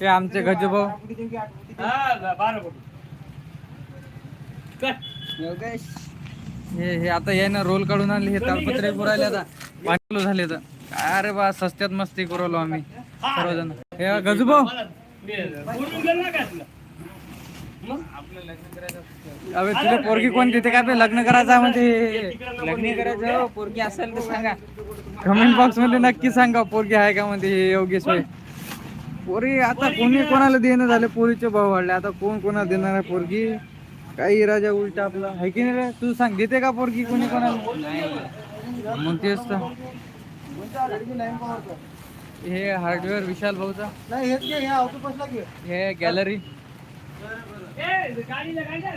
हे आमचे गजूभाऊ हा. हे हे आता हे ना रोल काढून आणले हे ताडपत्रे पुरायले आता. पाणी झाले तर अरे बा सस्त्यात मस्ती करवलो आम्ही. सर्वजण. हे गजूभाऊ काय? अबे तुला पोरगी कोण देते का बे लग्न करायचं म्हणजे? लग्न करायचं पोरगी असेल तर सांगा. कमेंट बॉक्समध्ये नक्की सांगा पोरगी आहे का म्हणते हे योगेश भाई. पोरी आता कोणी कोणाला देणं झाले? पोरीचे भाव वाढले. आता कोण कोणाला देणार आहे पोरगी? काही राजा उलटा आपला. आहे की नाही रे? तू सांग देते का पोरगी कोणी कोणाला? मग तेच तर. हे हार्डवेअर विशाल भाऊचा. हे गॅलरी.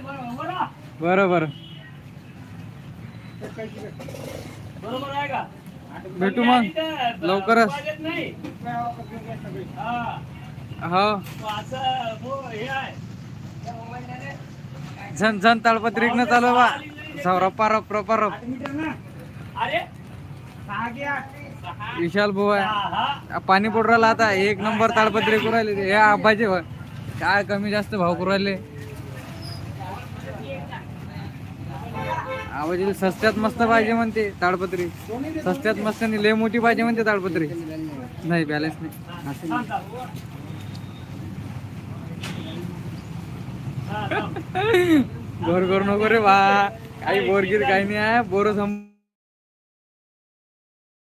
बरोबर बरोबर. बरं बरं. बरोबर आहे का? भेटू मग. लवकरच. हो. झन झन ताडपत्री न चालू बा. रप्पा रप रप्पा रप विशाल भाऊ आहे. पाणी पडू राहिला आता. एक नंबर ताडपत्री करू राहिले. हे आबाचे काय कमी जास्त भाव करू राहिले. आबाजीला सस्त्यात मस्त पाहिजे म्हणते ताडपत्री. सस्त्यात मस्त आणि लय मोठी पाहिजे म्हणते ताडपत्री. नाही बॅलन्स नाही. असं नाही. बोर करू नको रे बा. काही बोरगीर काही नाही आहे. बोर सम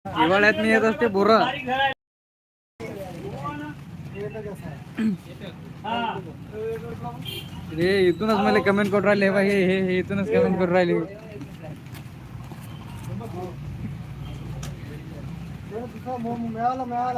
हिवाळ्यात नाही येत असते बोर. रे इथूनच मला कमेंट करून राहिले बा. हे हे हे इथूनच कमेंट करून राहिले. மேல மேல.